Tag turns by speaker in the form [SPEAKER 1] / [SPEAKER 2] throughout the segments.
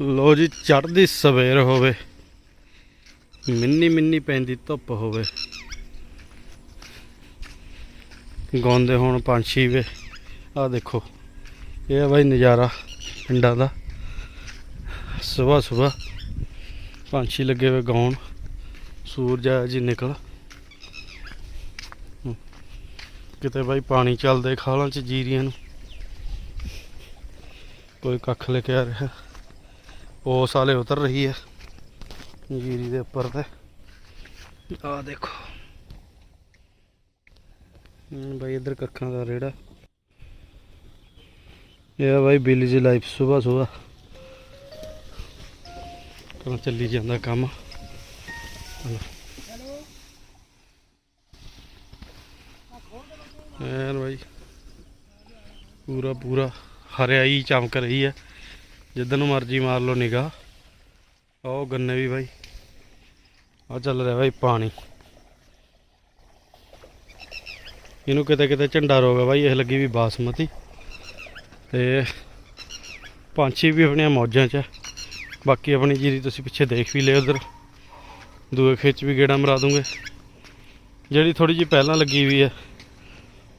[SPEAKER 1] ਲੋ ਜੀ, ਚੜ੍ਹਦੀ ਸਵੇਰ ਹੋਵੇ। ਮਿੰਨੀ ਮਿੰਨੀ ਪੈਂਦੀ ਧੁੱਪ ਹੋਵੇ। ਗਾਉਂਦੇ ਹੁਣ ਪੰਛੀ ਵੇ। ਆ ਦੇਖੋ, ਇਹ ਆ ਬਾਈ ਨਜ਼ਾਰਾ ਪਿੰਡਾਂ ਦਾ। ਸਵੇਰ ਸਵੇਰ ਪੰਛੀ ਲੱਗੇ ਹੋਏ ਗਾਉਣ। ਸੂਰਜ ਆ ਜੀ ਨਿਕਲ। ਕਿਤੇ ਬਾਈ ਪਾਣੀ ਚੱਲਦੇ ਖਾਲਾਂ ਚ ਜੀਰੀਆਂ ਨੂੰ। ਕੋਈ ਕੱਖ ਲੈ ਕੇ ਆ ਰਿਹਾ। ਉਹ ਸਾਲੇ ਉਤਰ ਰਹੀ ਹੈ। ਜੀਰੀ ਦੇ ਉੱਪਰ ਤੇ। ਆ ਦੇਖੋ। ਬਾਈ ਇਧਰ ਕੱਖਾਂ ਦਾ ਰੇੜਾ। ਇਹ ਆ ਬਾਈ ਬਿੱਲੀ ਦੀ ਲਾਈਫ ਸਵੇਰ ਸਵੇਰ ਤਾਂ ਚੱਲੀ ਜਾਂਦਾ ਕੰਮ। ਐਨ ਬਾਈ। ਪੂਰਾ ਪੂਰਾ ਹਰਿਆਈ ਚਮਕ ਰਹੀ ਹੈ। ਜਿੱਦਨ ਨੂੰ ਮਰਜ਼ੀ ਮਾਰ ਲਓ ਨਿਗਾ ਆਓ ਗੰਨੇ ਵੀ ਬਾਈ। ਆ ਚੱਲ ਰਿਹਾ ਬਾਈ ਪਾਣੀ। ਇਹਨੂੰ ਕਿਤੇ ਕਿਤੇ ਝੰਡਾ ਰੋਗ ਆ ਬਾਈ, ਇਹ ਲੱਗੀ ਵੀ ਬਾਸਮਤੀ। ਤੇ ਪੰਛੀ ਵੀ ਆਪਣੀਆਂ ਮੌਜਾਂ 'ਚ ਆ। ਬਾਕੀ ਆਪਣੀ ਜੀਰੀ ਤੁਸੀਂ ਪਿੱਛੇ ਦੇਖ ਵੀ ਲਿਓ ਉਧਰ ਦੂਏ ਖੇਤ ਵੀ ਗੇੜਾ ਮਰਾ ਦੂੰਗੇ। ਜਿਹੜੀ ਥੋੜੀ ਜਿਹੀ ਪਹਿਲਾਂ ਲੱਗੀ ਵੀ ਹੈ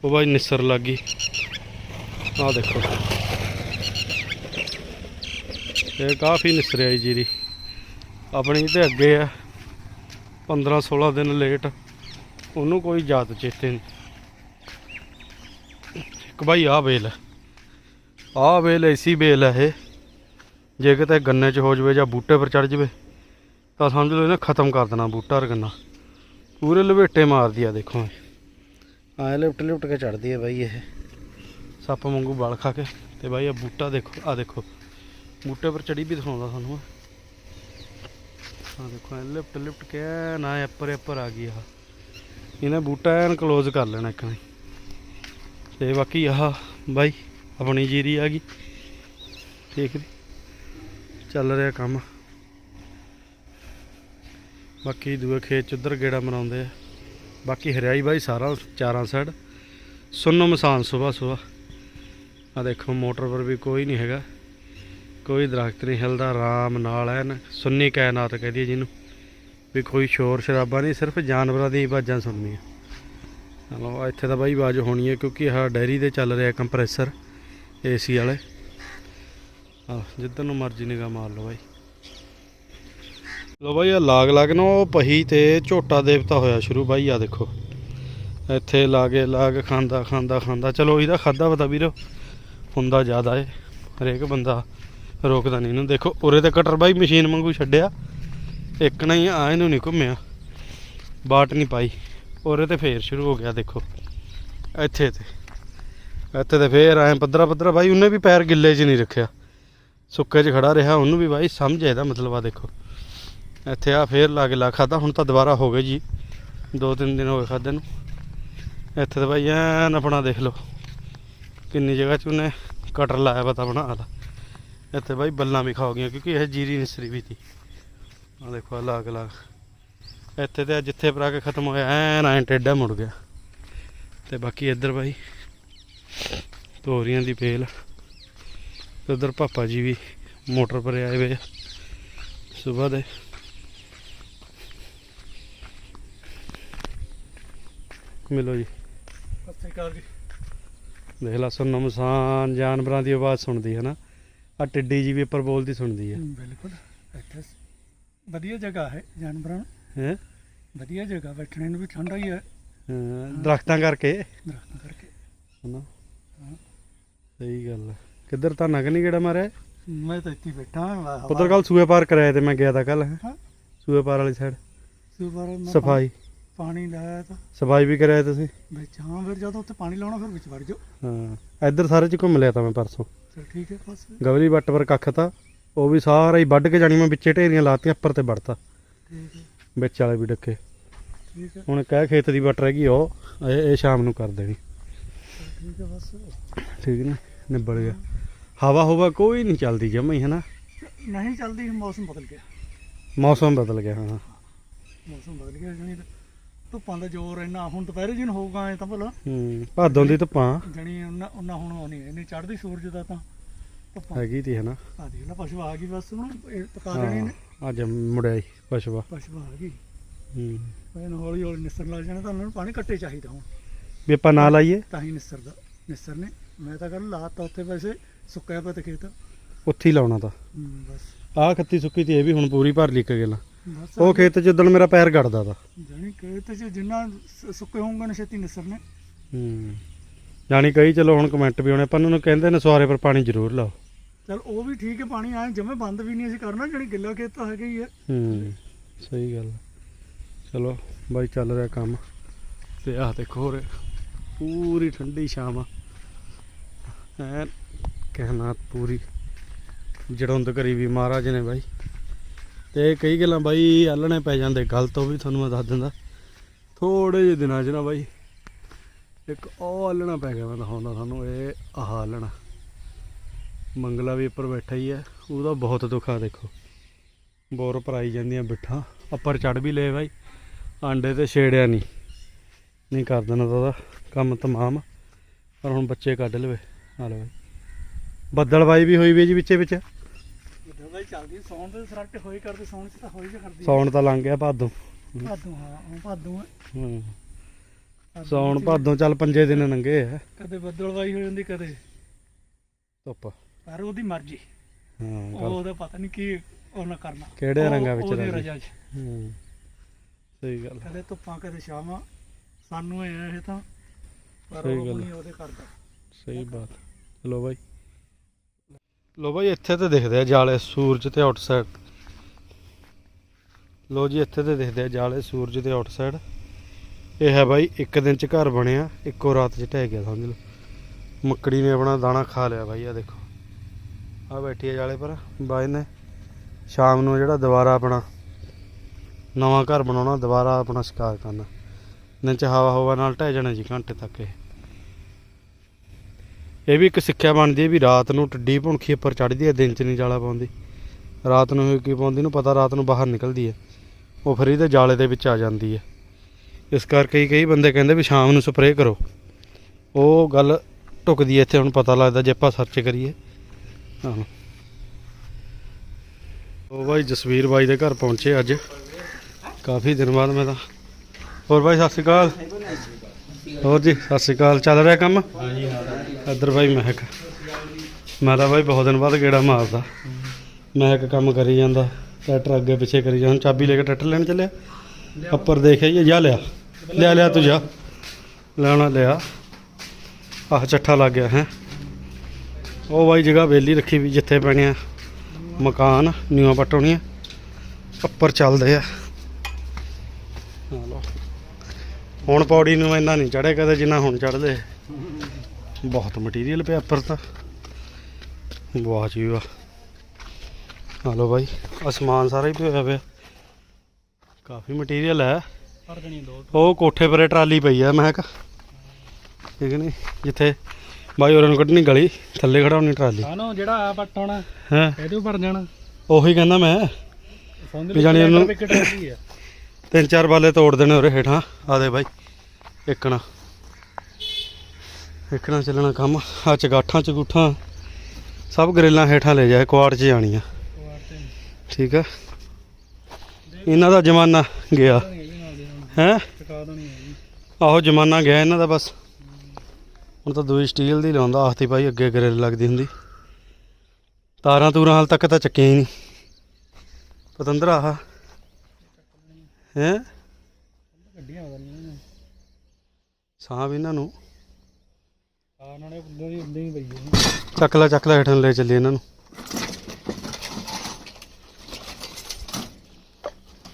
[SPEAKER 1] ਉਹ ਬਾਈ ਨਿਸਰ ਲੱਗ ਗਈ। ਆਹ ਦੇਖੋ। ਇਹ ਕਾਫੀ ਨਿਸਰਿਆਈ ਜੀਰੀ। ਆਪਣੀ ਤੇ ਅੱਗੇ ਆ। 15 16 ਦਿਨ ਲੇਟ ਉਹਨੂੰ ਕੋਈ ਯਾਦ ਚੇਤੇ ਨਹੀਂ। ਇੱਕ ਭਾਈ ਆ ਬੇਲ ਹੈ ਆ ਬੇਲ ਐਸੀ ਬੇਲ ਹੈ ਇਹ। ਜੇ ਕਿਤੇ ਗੰਨੇ 'ਚ ਹੋ ਜਵੇ ਜਾਂ ਬੂਟੇ ਪਰ ਚੜ ਜਵੇ, ਤਾਂ ਸਮਝ ਲਓ ਇਹਨੇ ਖਤਮ ਕਰ ਦੇਣਾ ਬੂਟਾ ਔਰ ਗੰਨਾ। ਪੂਰੇ ਲਵੇਟੇ ਮਾਰਦੀ ਆ ਦੇਖੋ ਆਏ ਲਿਪਟ ਲਿਪਟ ਕੇ ਚੜਦੀ ਹੈ ਬਾਈ ਇਹ। ਸੱਪ ਵਾਂਗੂ ਬਲ ਖਾ ਕੇ। ਤੇ ਬਾਈ ਇਹ ਬੂਟਾ ਦੇਖੋ ਆ ਦੇਖੋ। ਬੂਟੇ ਪਰ ਚੜੀ ਵੀ ਦਿਖਾਉਂਦਾ ਤੁਹਾਨੂੰ ਆ ਦੇਖੋ ਐ ਲਿਫਟ ਲਿਪਟ ਕੇ ਨਾ ਐਪਰ ਉੱਪਰ ਆ ਗਈ ਆ ਇਹਨੇ ਬੂਟਾ ਐਨ ਕਲੋਜ਼ ਕਰ ਲੈਣਾ ਇੱਕ ਨੇ ਤੇ ਬਾਕੀ ਆਹ ਬਾਈ, ਆਪਣੀ ਜੀਰੀ ਆ ਗਈ। ਠੀਕ ਜੀ। ਚੱਲ ਰਿਹਾ ਕੰਮ। ਬਾਕੀ ਦੂਏ ਖੇਤ ਚ ਉਧਰ ਗੇੜਾ ਮਨਾਉਂਦੇ ਆ। ਬਾਕੀ ਹਰਿਆਈ ਬਾਈ ਸਾਰਾ, ਚਾਰਾਂ ਸਾਈਡ ਸੁੰਨੋ ਮਸਾਨ ਸਵੇਰ ਸਵੇਰ ਆ ਦੇਖੋ, ਮੋਟਰ ਪਰ ਵੀ ਕੋਈ ਨਹੀਂ ਹੈਗਾ। ਕੋਈ ਦਰਖਤ ਨਹੀਂ ਹਿਲਦਾ ਆਰਾਮ ਨਾਲ ਐਨ ਸੁੰਨੀ ਕਾਇਨਾਤ ਕਹਦੀ ਜਿਹਨੂੰ। ਵੀ ਕੋਈ ਸ਼ੋਰ ਸ਼ਰਾਬਾ ਨਹੀਂ, ਸਿਰਫ ਜਾਨਵਰਾਂ ਦੀ ਆਵਾਜ਼ਾਂ ਸੁਣਨੀਆਂ। ਚਲੋ ਇੱਥੇ ਤਾਂ ਬਾਈ ਆਵਾਜ਼ ਹੋਣੀ ਹੈ, ਕਿਉਂਕਿ ਆਹ ਡੈਰੀ ਦੇ ਚੱਲ ਰਿਹਾ ਕੰਪਰੈਸਰ, ਏਸੀ ਵਾਲੇ। ਆ, ਜਿੱਧਰ ਨੂੰ ਮਰਜ਼ੀ ਨਿਗਾਹ ਮਾਰ ਲਓ ਬਾਈ। ਲੋ ਬਾਈ, ਆ ਲਾਗ ਲਾਗ ਨਾ ਉਹ ਪਹੀ ਤੇ ਝੋਟਾ ਦੇਵਤਾ ਹੋਇਆ ਸ਼ੁਰੂ, ਬਾਈ ਆ ਦੇਖੋ। ਇੱਥੇ ਲਾਗੇ ਲਾਗ ਖਾਂਦਾ ਖਾਂਦਾ ਖਾਂਦਾ। ਚਲੋ, ਇਹਦਾ ਖਾਦਾ ਪਤਾ ਵੀਰੋ, ਹੁੰਦਾ ਜ਼ਿਆਦਾ ਏ, ਹਰੇਕ ਬੰਦਾ। ਰੋਕਦਾ ਨਹੀਂ ਇਹਨੂੰ। ਦੇਖੋ, ਉਰੇ ਤੇ ਕਟਰ ਬਾਈ ਮਸ਼ੀਨ ਵਾਂਗੂ ਛੱਡਿਆ। ਇੱਕ ਨਾ ਹੀ ਆ ਇਹਨੂੰ ਨਹੀਂ ਘੁੰਮਿਆ। ਬਾਟ ਨਹੀਂ ਪਾਈ। ਉਰੇ ਤੇ ਫੇਰ ਸ਼ੁਰੂ ਹੋ ਗਿਆ, ਦੇਖੋ। ਇੱਥੇ ਤੇ। ਇੱਥੇ ਤੇ ਫੇਰ ਐ ਪੱਧਰਾ ਪੱਧਰਾ ਬਾਈ, ਉਹਨੇ ਵੀ ਪੈਰ ਗਿੱਲੇ 'ਚ ਨਹੀਂ ਰੱਖਿਆ। ਸੁੱਕੇ 'ਚ ਖੜਾ ਰਿਹਾ, ਉਹਨੂੰ ਵੀ ਬਾਈ ਸਮਝ ਇਹਦਾ ਮਤਲਬ ਆ, ਦੇਖੋ। ਇੱਥੇ ਆ ਫੇਰ ਲਾ ਕੇ ਲਾ ਖਾਦਾ ਹੁਣ ਤਾਂ ਦੁਬਾਰਾ ਹੋ ਗਏ ਜੀ। ਦੋ ਤਿੰਨ ਦਿਨ ਹੋ ਗਏ ਖਾਦੇ ਨੂੰ। ਇੱਥੇ ਤਾਂ ਬਾਈ ਐਨ ਆਪਣਾ ਦੇਖ ਲਓ। ਕਿੰਨੀ ਜਗ੍ਹਾ 'ਚ ਉਹਨੇ ਕਟਰ ਲਾਇਆ ਪਤਾ ਬਣਾ ਲਾ ਇੱਥੇ ਬਾਈ ਬੱਲਾਂ ਵੀ ਖਾ ਗਈਆਂ ਕਿਉਂਕਿ ਇਹ ਜੀਰੀ ਨਿਸਰੀ ਵੀ ਸੀ ਆ ਦੇਖੋ ਆਹ ਲਾਗ ਲਾਗ। ਇੱਥੇ ਤੇ ਜਿੱਥੇ ਪਰ ਕੇ ਖਤਮ ਹੋਇਆ ਐਨ ਐਨ ਟੇਡਾ ਮੁੜ ਗਿਆ। ਤੇ ਬਾਕੀ ਇੱਧਰ ਬਾਈ ਤੋਰੀਆਂ ਦੀ ਪੇਲ ਤੇ ਉਧਰ ਪਾਪਾ ਜੀ ਵੀ ਮੋਟਰ ਪਰ ਆਏ ਵੇ ਸਵੇਰ ਦੇ। ਮਿਲੋ ਜੀ।
[SPEAKER 2] ਸਤਿ ਸ਼੍ਰੀ ਅਕਾਲ ਜੀ।
[SPEAKER 1] ਦੇਖ ਲਾ ਸੁਣਨ ਮਸਾਨ ਜਾਨਵਰਾਂ ਦੀ ਆਵਾਜ਼ ਸੁਣਦੀ ਹੈ ਨਾ। ਆ ਟਿੱਡੀ ਜੀ ਵੀ ਉੱਪਰ ਬੋਲਦੀ ਸੁਣਦੀ ਹੈ
[SPEAKER 2] ਬਿਲਕੁਲ ਇੱਥੇ ਵਧੀਆ ਜਗ੍ਹਾ ਹੈ ਜਾਨਵਰਾਂ ਨੂੰ।
[SPEAKER 1] ਹੈ?
[SPEAKER 2] ਵਧੀਆ ਜਗ੍ਹਾ ਬੈਠਣੇ ਨੂੰ ਵੀ ਠੰਡਾ ਹੀ। ਹੈ
[SPEAKER 1] ਦਰਖਤਾਂ ਕਰਕੇ।
[SPEAKER 2] ਦਰਖਤਾਂ ਕਰਕੇ।
[SPEAKER 1] ਹਨਾ। ਸਹੀ ਗੱਲ ਹੈ ਕਿੱਧਰ ਤਾਂ ਨਗ ਨਹੀਂ ਗੇੜਾ ਮਾਰਿਆ?
[SPEAKER 2] ਮੈਂ ਤਾਂ ਇੱਥੇ ਬੈਠਾ ਹਾਂ
[SPEAKER 1] ਉਧਰ ਕੱਲ ਸੂਏ ਪਾਰ ਕਰਾਇਆ ਤੇ ਮੈਂ ਗਿਆ ਤਾਂ ਕੱਲ
[SPEAKER 2] ਹਾਂ।
[SPEAKER 1] ਸੂਏ ਪਾਰ ਵਾਲੀ ਸਾਈਡ
[SPEAKER 2] ਸੁਬਾਰ ਮੈਂ
[SPEAKER 1] ਸਫ਼ਾਈ।
[SPEAKER 2] ਪਾਣੀ ਲਾਇਆ ਤਾਂ।
[SPEAKER 1] ਸਫ਼ਾਈ ਵੀ ਕਰਾਇਆ ਤੁਸੀਂ?
[SPEAKER 2] ਵਿੱਚ ਹਾਂ ਫਿਰ ਜਦੋਂ ਉੱਥੇ ਪਾਣੀ ਲਾਉਣਾ ਫਿਰ ਵਿੱਚ ਵੜ ਜਾਓ।
[SPEAKER 1] ਹਾਂ। ਇੱਧਰ ਸਾਰੇ ਚ ਘੁੰਮ ਲਿਆ ਤਾਂ ਮੈਂ ਪਰਸੋਂ।
[SPEAKER 2] ਠੀਕ ਹੈ ਬਸ।
[SPEAKER 1] ਗਵਲੀ ਵੱਟ ਪਰ ਕੱਖ ਤਾਂ ਉਹ ਵੀ ਸਾਰਾ ਹੀ ਵੱਢ ਕੇ ਜਾਣੀ ਮੈਂ ਵਿੱਚੇ ਢੇਰੀਆਂ ਲਾਤੀਆਂ ਉੱਪਰ ਤੇ ਵੜਤਾ।
[SPEAKER 2] ਠੀਕ ਹੈ।
[SPEAKER 1] ਵਿੱਚ ਵਾਲੇ ਵੀ ਡੱਕੇ।
[SPEAKER 2] ਠੀਕ ਹੈ।
[SPEAKER 1] ਹੁਣ ਕਹਿ ਖੇਤ ਦੀ ਵੱਟ ਰਹਿ ਗਈ ਉਹ ਇਹ ਇਹ ਸ਼ਾਮ ਨੂੰ ਕਰ ਦੇਣੀ।
[SPEAKER 2] ਠੀਕ ਹੈ ਬਸ।
[SPEAKER 1] ਠੀਕ ਨੇ ਨਿਬੜ ਗਿਆ। ਹਵਾ ਹੋਵਾ ਕੋਈ ਨਹੀਂ ਚੱਲਦੀ ਜਮਾ ਹੀ ਹਨਾ
[SPEAKER 2] ਨਹੀਂ ਚੱਲਦੀ ਮੌਸਮ ਬਦਲ ਗਿਆ।
[SPEAKER 1] ਮੌਸਮ ਬਦਲ ਗਿਆ ਹਾਂ।
[SPEAKER 2] ਮੌਸਮ ਬਦਲ ਗਿਆ ਜਣੀ ਧੁੱਪਾਂ ਦਾ ਜ਼ੋਰ ਇੰਨਾ ਹੁਣ ਦੁਪਹਿਰੇ ਜਿਨ ਹੋਊਗਾ ਐ ਤਾਂ ਭਲਾ।
[SPEAKER 1] ਹੂੰ ਭਾਦੋਂ ਦੀ ਧੁੱਪਾਂ।
[SPEAKER 2] ਜਣੀ ਉਹਨਾਂ ਉਹਨਾਂ ਹੁਣ ਆਉਣੀ ਨਹੀਂ ਚੜ੍ਹਦੀ ਸੂਰਜ ਦਾ ਤਾਂ ਧੁੱਪਾਂ।
[SPEAKER 1] ਹੈਗੀ ਤੀ ਹਨਾ।
[SPEAKER 2] ਆ ਦੇਖ ਲੈ ਪਸ਼ੂ ਆ ਗਈ ਬਸ ਹੁਣ ਇਹ ਪਕਾ ਦੇਣੀ ਨੇ।
[SPEAKER 1] ਅੱਜ ਮੁੜਿਆ ਹੀ ਪਸ਼ਵਾ
[SPEAKER 2] ਪਸ਼ੂ ਆ ਗਈ।
[SPEAKER 1] ਹੂੰ।
[SPEAKER 2] ਇਹਨਾਂ ਹੌਲੀ ਹੌਲੀ ਨਿਸਰ ਲੱਗ ਜਾਣਾ ਤਾਂ ਉਹਨਾਂ ਨੂੰ ਪਾਣੀ ਕੱਟੇ ਚਾਹੀਦਾ ਹੁਣ।
[SPEAKER 1] ਵੀ ਆਪਾਂ ਨਾ ਲਾਈਏ?
[SPEAKER 2] ਤਾਂ ਹੀ ਨਿਸਰਦਾ ਨਿਸਰ ਨੇ ਮੈਂ ਤਾਂ ਕੱਲ ਲਾਤਾ ਉੱਥੇ ਵੈਸੇ ਸੁੱਕਿਆ ਪਿਆ ਤੇ ਖੇਤ।
[SPEAKER 1] ਉੱਥੇ ਹੀ ਲਾਉਣਾ ਤਾਂ।
[SPEAKER 2] ਹੂੰ, ਬਸ।
[SPEAKER 1] ਆਹ ਖੱਤੀ ਸੁੱਕੀ ਤੀ ਇਹ ਵੀ ਹੁਣ ਪੂਰੀ ਭਰ ਲਿਕ ਗੇਲਾ।
[SPEAKER 2] ਬਸ
[SPEAKER 1] ਉਹ ਖੇਤ ਚ ਉਦੋਂ ਮੇਰਾ ਪੈਰ ਗੜਦਾ ਤਾ
[SPEAKER 2] ਜਾਨੀ ਖੇਤ 'ਚ ਜਿੰਨਾ ਸ- ਸੁੱਕੇ ਹੋਣਗੇ ਨਾ ਛੇਤੀ ਨਿਸਰ ਨੇ।
[SPEAKER 1] ਹੂੰ। ਜਾਣੀ ਕਈ ਚਲੋ ਹੁਣ ਕਮੈਂਟ ਵੀ ਆਉਣੇ ਆਪਾਂ ਉਹਨਾਂ ਨੂੰ ਕਹਿੰਦੇ ਨੇ ਸਵਾਰੇ ਪਰ ਪਾਣੀ ਜ਼ਰੂਰ ਲਾਓ।
[SPEAKER 2] ਚਲ ਉਹ ਵੀ ਠੀਕ ਹੈ ਪਾਣੀ ਆਏ ਜਮੇ ਬੰਦ ਵੀ ਨਹੀਂ ਅਸੀਂ ਕਰਨਾ ਜਿਹੜੀ ਗਿੱਲਾ ਖੇਤ ਤਾਂ ਹੈਗਾ ਹੀ ਹੈ।
[SPEAKER 1] ਹੂੰ ਸਹੀ ਗੱਲ ਆ। ਚਲੋ ਬਾਈ ਚੱਲ ਰਿਹਾ ਕੰਮ। ਤੇ ਆਹ ਦੇਖੋ ਹੋਰ ਪੂਰੀ ਠੰਡੀ ਸ਼ਾਮ ਆ ਐ ਕਹਿਣਾ ਪੂਰੀ। ਜੜੋਂਦ ਕਰੀ ਵੀ ਮਹਾਰਾਜ ਨੇ ਬਾਈ। ਤੇ ਕਈ ਗੱਲਾਂ ਬਾਈ ਆਲਣੇ ਪੈ ਜਾਂਦੇ, ਗੱਲ ਤੋਂ ਵੀ ਤੁਹਾਨੂੰ ਮੈਂ ਦੱਸ ਦਿੰਦਾ। ਥੋੜੇ ਜਿਹੇ ਦਿਨਾਂ 'ਚ ਨਾ ਬਾਈ, ਇੱਕ ਉਹ ਆਲਣਾ ਪੈ ਗਿਆ ਮੈਂ ਦਿਖਾਉਂਦਾ ਤੁਹਾਨੂੰ, ਇਹ ਆਹ ਆਲਣਾ। ਮੰਗਲਾ ਵੀ ਉੱਪਰ ਬੈਠਾ ਹੀ ਹੈ, ਉਹਦਾ ਬਹੁਤ ਦੁੱਖ ਆ ਦੇਖੋ। ਬੋਰ ਭਰਾਈ ਜਾਂਦੀਆਂ ਬਿੱਠਾਂ ਉੱਪਰ ਚੜ ਵੀ ਲਏ ਬਾਈ, ਆਂਡੇ ਤੇ ਛੇੜਿਆ ਨਹੀਂ। ਨਹੀਂ ਕਰ ਦੇਣਾ ਤਾਂ ਉਹਦਾ ਕੰਮ ਤਮਾਮ, ਪਰ ਹੁਣ ਬੱਚੇ ਕੱਢ ਲਵੇ, ਆ ਲਓ ਬੱਦਲ ਬਾਈ ਵੀ ਹੋਈ ਵੀ ਜੀ ਵਿੱਚੇ ਵਿੱਚ
[SPEAKER 2] ਚੱਲਦੀ ਹੈ, ਸੌਣ ਦੇ ਸਰਾਟੇ ਹੋਈ ਕਰਦੇ ਸੌਣ 'ਚ ਤਾਂ ਹੋਈ ਜਾ ਕਰਦੀ ਹੈ।
[SPEAKER 1] ਸੌਣ ਤਾਂ ਲੰਘ ਗਿਆ ਭਾਦੋਂ।
[SPEAKER 2] ਭਾਦੋਂ ਹਾਂ ਉਹ ਭਾਦੋਂ ਹੈ।
[SPEAKER 1] ਹੂੰ। ਸੌਣ ਭਾਦੋਂ ਚੱਲ ਪੰਜੇ ਦਿਨ ਲੰਘੇ ਆ।
[SPEAKER 2] ਕਦੇ ਬੱਦਲਵਾਈ ਹੋ ਜਾਂਦੀ ਕਦੇ
[SPEAKER 1] ਧੁੱਪ।
[SPEAKER 2] ਪਰ ਉਹਦੀ ਮਰਜ਼ੀ।
[SPEAKER 1] ਹਾਂ
[SPEAKER 2] ਉਹ
[SPEAKER 1] ਗੱਲ
[SPEAKER 2] ਉਹਦਾ ਪਤਾ ਨਹੀਂ ਕੀ ਉਹਨਾਂ ਕਰਨਾ।
[SPEAKER 1] ਕਿਹੜੇ
[SPEAKER 2] ਉਹ-
[SPEAKER 1] ਰੰਗਾਂ ਵਿੱਚ
[SPEAKER 2] ਉਹਦੀ
[SPEAKER 1] ਰੰਗੀ?
[SPEAKER 2] ਰਜਾ 'ਚ
[SPEAKER 1] ਹੂੰ ਸਹੀ ਗੱਲ। ਆ।
[SPEAKER 2] ਕਦੇ ਧੁੱਪਾਂ ਕਦੇ ਛਾਵਾਂ। ਸਾਨੂੰ ਇਹ ਆ ਇਹ ਤਾਂ ਪਰ
[SPEAKER 1] ਸਹੀ
[SPEAKER 2] ਉਹ
[SPEAKER 1] ਗੱਲ।
[SPEAKER 2] ਆਪਣੀ ਉਹਦੇ ਕਰਦਾ
[SPEAKER 1] ਸਹੀ ਬਾਤ। ਲੋ ਬਾਈ। ਲੋ ਬਾਈ, ਇੱਥੇ ਤੇ ਦਿਖਦੇ ਆ ਜਾਲੇ ਸੂਰਜ ਤੇ ਆਊਟਸਾਈਡ। ਲੋ ਜੀ, ਇੱਥੇ ਤੇ ਦਿਖਦੇ ਆ ਜਾਲੇ ਸੂਰਜ ਤੇ ਆਊਟਸਾਈਡ। ਇਹ ਹੈ ਬਾਈ, ਇੱਕ ਦਿਨ ਚ ਘਰ ਬਣਿਆ, ਇੱਕੋ ਰਾਤ ਚ ਢਹਿ ਗਿਆ, ਸਮਝ ਲਓ। ਮੱਕੜੀ ਨੇ ਆਪਣਾ ਦਾਣਾ ਖਾ ਲਿਆ ਬਾਈ ਆ ਦੇਖੋ। ਆ ਬੈਠੀ ਆ ਜਾਲੇ ਪਰ, ਬਾਈ ਨੇ ਸ਼ਾਮ ਨੂੰ ਜਿਹੜਾ ਦੁਬਾਰਾ ਆਪਣਾ ਨਵਾਂ ਘਰ ਬਣਾਉਣਾ, ਦੁਬਾਰਾ ਆਪਣਾ ਸ਼ਿਕਾਰ ਕਰਨਾ। ਦਿਨ ਚ ਹਵਾ ਹਵਾ ਨਾਲ ਢਹਿ ਜਾਣਾ ਜੀ, ਘੰਟੇ ਤੱਕ ਇਹ। ਇਹ ਵੀ ਇੱਕ ਸਿੱਖਿਆ ਬਣਦੀ ਹੈ ਵੀ ਰਾਤ ਨੂੰ ਟੱਡੀ ਭੁਣਖੀ ਉੱਪਰ ਚੜ੍ਹਦੀ ਹੈ, ਦਿਨ ਚ ਨਹੀਂ ਜਾਲਾ ਪਾਉਂਦੀ। ਰਾਤ ਨੂੰ ਕੀ ਪਾਉਂਦੀ ਨੂੰ ਪਤਾ, ਰਾਤ ਨੂੰ ਬਾਹਰ ਨਿਕਲਦੀ ਹੈ। ਉਹ ਫਿਰ ਇਹਦੇ ਜਾਲੇ ਦੇ ਵਿੱਚ ਆ ਜਾਂਦੀ ਹੈ। ਇਸ ਕਰਕੇ ਕਈ ਬੰਦੇ ਕਹਿੰਦੇ ਵੀ ਸ਼ਾਮ ਨੂੰ ਸਪਰੇਅ ਕਰੋ। ਉਹ ਗੱਲ ਟੁਕਦੀ ਹੈ ਇੱਥੇ, ਹੁਣ ਪਤਾ ਲੱਗਦਾ ਜੇ ਆਪਾਂ ਸਰਚ ਕਰੀਏ। ਹਾਂ ਉਹ ਬਾਈ ਜਸਵੀਰ ਬਾਈ ਦੇ ਘਰ ਪਹੁੰਚੇ ਅੱਜ। ਕਾਫੀ ਦਿਨ ਬਾਅਦ ਮੈਂ ਤਾਂ। ਹੋਰ ਬਾਈ, ਸਤਿ ਸ਼੍ਰੀ ਅਕਾਲ। ਹੋਰ ਜੀ, ਸਤਿ ਸ਼੍ਰੀ ਅਕਾਲ। ਚੱਲ ਰਿਹਾ ਕੰਮ? ਇੱਧਰ ਬਾਈ ਮਹਿਕ। ਮੈਂ ਤਾਂ ਬਾਈ ਬਹੁਤ ਦਿਨ ਬਾਅਦ ਗੇੜਾ ਮਾਰਦਾ। ਮਹਿਕ ਕੰਮ ਕਰੀ ਜਾਂਦਾ, ਟਰੈਕਟਰ ਅੱਗੇ ਪਿੱਛੇ ਕਰੀ ਜਾਂਦਾ। ਚਾਬੀ ਲੈ ਕੇ ਟਰੈਕਟਰ ਲੈਣ ਚੱਲਿਆ। ਉੱਪਰ ਦੇਖਿਆ ਜੀ ਜਾ ਲਿਆ। ਲਿਆ ਲਿਆ ਤੂੰ ਜਾ। ਲੈਣਾ ਲਿਆ। ਆਹ ਚੱਠਾ ਲੱਗ ਗਿਆ, ਹੈ। ਉਹ ਬਾਈ ਜਗ੍ਹਾ ਵੇਲੀ ਰੱਖੀ ਵੀ ਜਿੱਥੇ ਪੈਣੀਆਂ ਮਕਾਨ ਨਿਊਆਂ ਪਟੋਣੀਆਂ ਉੱਪਰ ਚੱਲਦੇ ਆ। ਹੁਣ ਪੌੜੀ ਨੂੰ ਇੰਨਾ ਨਹੀਂ ਚੜ੍ਹੇ ਕਦੇ ਜਿੰਨਾ ਹੁਣ ਚੜਦੇ ਬਹੁਤ ਮਟੀਰੀਅਲ ਪਿਆ ਉੱਪਰ ਤਾਂ। ਵਾਹ ਜੀ ਵਾਹ ਹਲੋ ਬਾਈ ਅਸਮਾਨ ਸਾਰਾ ਹੀ ਪਿਆ ਪਿਆ। ਕਾਫੀ ਮਟੀਰੀਅਲ ਹੈ। ਉਹ ਕੋਠੇ ਪਰੇ ਟਰਾਲੀ ਪਈ ਆ ਮੈਂ ਕਿਹਾ। ਠੀਕ ਨਹੀਂ ਜਿੱਥੇ ਬਾਈ ਹੋਰਾਂ ਨੂੰ ਕੱਢਣੀ ਗਲੀ ਥੱਲੇ ਖੜਾਉਣੀ ਟਰਾਲੀ।
[SPEAKER 2] ਕਾਨੋ ਜਿਹੜਾ ਆ ਪੱਟ ਹੋਣਾ
[SPEAKER 1] ਹੈ?
[SPEAKER 2] ਇਹਦੇ ਉੱਪਰ ਜਾਣਾ।
[SPEAKER 1] ਉਹੀ ਕਹਿੰਦਾ ਮੈਂ। ਵੀ ਜਾਣੀ ਉਹਨੂੰ-
[SPEAKER 2] ਹੈ
[SPEAKER 1] ਤਿੰਨ ਚਾਰ ਬਾਲੇ ਤੋੜ ਦੇਣੇ ਉਰੇ ਹੇਠਾਂ। ਆ ਦੇ ਬਾਈ ਇੱਕਣਾ ਵੇਖਣਾ ਚੱਲਣਾ ਕੰਮ ਆ ਚਗਾਠਾਂ ਚਗੂਠਾਂ ਸਭ ਗਰੇਲਾਂ ਹੇਠਾਂ ਲੈ ਜਾਏ ਕੁਆੜ 'ਚ ਜਾਣੀਆਂ ਠੀਕ ਆ? ਇਹਨਾਂ ਦਾ ਜ਼ਮਾਨਾ ਗਿਆ। ਹੈ? ਆਹੋ, ਜ਼ਮਾਨਾ ਗਿਆ ਇਹਨਾਂ ਦਾ ਬਸ। ਹੁਣ ਤਾਂ ਦੂਈ ਸਟੀਲ ਦੀ ਲਾਉਂਦਾ, ਆਖਤੀ ਭਾਈ ਅੱਗੇ ਗਰੇਲ ਲੱਗਦੀ ਹੁੰਦੀ। ਤਾਰਾਂ ਤੂਰਾਂ ਹਾਲ ਤੱਕ ਤਾਂ ਚੱਕੀਆਂ ਹੀ ਨਹੀਂ। ਪਤੰਦਰ ਆਹ। ਹੈ? ਸਾਹ ਵੀ ਇਹਨਾਂ ਨੂੰ।
[SPEAKER 2] ਆ ਉਹਨਾਂ ਨੇ ਉਦੋਂ ਦੀ ਉਦੋਂ ਹੀ ਪਈ ਹੈ
[SPEAKER 1] ਚੱਕ ਲੈ ਚੱਕ ਲੈ, ਹੇਠਾਂ ਲੈ ਚੱਲੀ ਇਹਨਾਂ ਨੂੰ।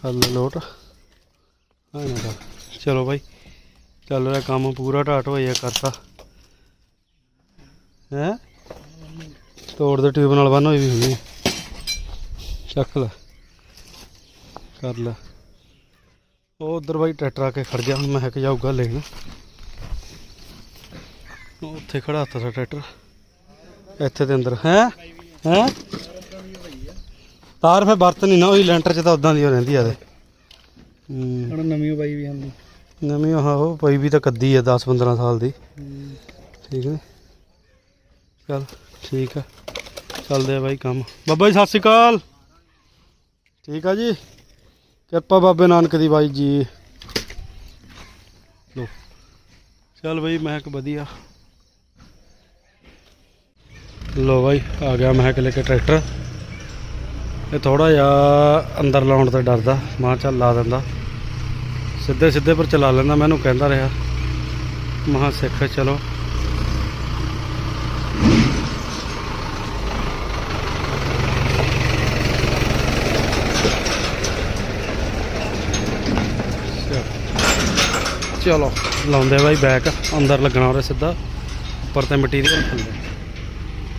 [SPEAKER 1] ਹੱਲ ਲੋਟ। ਹਾਂ ਨਾ ਚਲੋ। ਬਾਈ, ਚੱਲ ਰਿਹਾ ਕੰਮ ਪੂਰਾ, ਢਾਟ ਹੋਇਆ ਕਰਤਾ। ਹੈ? ਤੋੜ ਦੇ ਟਿਊਬ ਨਾਲ ਬੰਨ ਹੋਈ ਵੀ ਹੁੰਦੀ। ਚੱਕ ਲੈ। ਕਰ ਲੈ। ਉਹ ਉਧਰ ਬਾਈ ਟਰੈਕਟਰ ਆ ਕੇ ਖੜ ਗਿਆ ਹੁਣ ਮੈਂ ਹੱਕ ਜਾਊਗਾ ਲੈਣ ਉੱਥੇ ਖੜਾ ਤਾ ਸਾ ਟਰੈਕਟਰ। ਇੱਥੇ ਦੇ ਅੰਦਰ ਹੈ? ਹੈ? ਤਾਰ ਫੇ ਵਰਤ ਨਹੀਂ ਨਾ ਉਹੀ ਲੈਂਟਰ ਚ ਤਾਂ ਉਦਾਂ ਦੀ ਓ ਰਹਿੰਦੀ ਆ ਦੇ ਹੂੰ।
[SPEAKER 2] ਹੁਣ ਨਵੀਂ ਬਾਈ ਵੀ ਆਂਦੀ।
[SPEAKER 1] ਨਵੀਂ ਆਹ ਉਹ ਪਈ ਵੀ ਤਾਂ ਕੱਦੀ ਆ 10 15 ਸਾਲ ਦੀ। ਠੀਕ ਹੈ ਚਲ ਠੀਕ ਆ। ਚੱਲਦੇ ਆ ਬਾਈ ਕੰਮ। ਬਾਬਾ ਜੀ ਸਤਿ ਸ਼੍ਰੀ ਅਕਾਲ। ਠੀਕ ਆ ਜੀ? ਕਿਰਪਾ ਬਾਬੇ ਨਾਨਕ ਦੀ ਬਾਈ ਜੀ। ਲੋ ਚੱਲ ਬਾਈ ਮਹਿਕ ਵਧੀਆ। ਲੋ ਬਾਈ, ਆ ਗਿਆ ਮਹਿਕ ਲੈ ਕੇ ਟਰੈਕਟਰ। ਇਹ ਥੋੜਾ ਜਿਹਾ ਅੰਦਰ ਲਾਉਣ 'ਤੇ ਡਰਦਾ, ਮਾਂ ਚੱਲ ਲਾ ਦਿੰਦਾ। ਸਿੱਧੇ ਸਿੱਧੇ ਪਰ ਚਲਾ ਲੈਂਦਾ ਮੈਨੂੰ ਕਹਿੰਦਾ ਰਿਹਾ। ਮਹਾ ਸਿੱਖ, ਚਲੋ। ਚਲੋ, ਲਾਉਂਦੇ ਬਾਈ ਬੈਕ, ਅੰਦਰ ਲੱਗਣਾ ਉਹਦੇ ਸਿੱਧਾ। ਉੱਪਰ ਤੇ ਮਟੀਰੀਅਲ ਥੱਲੇ।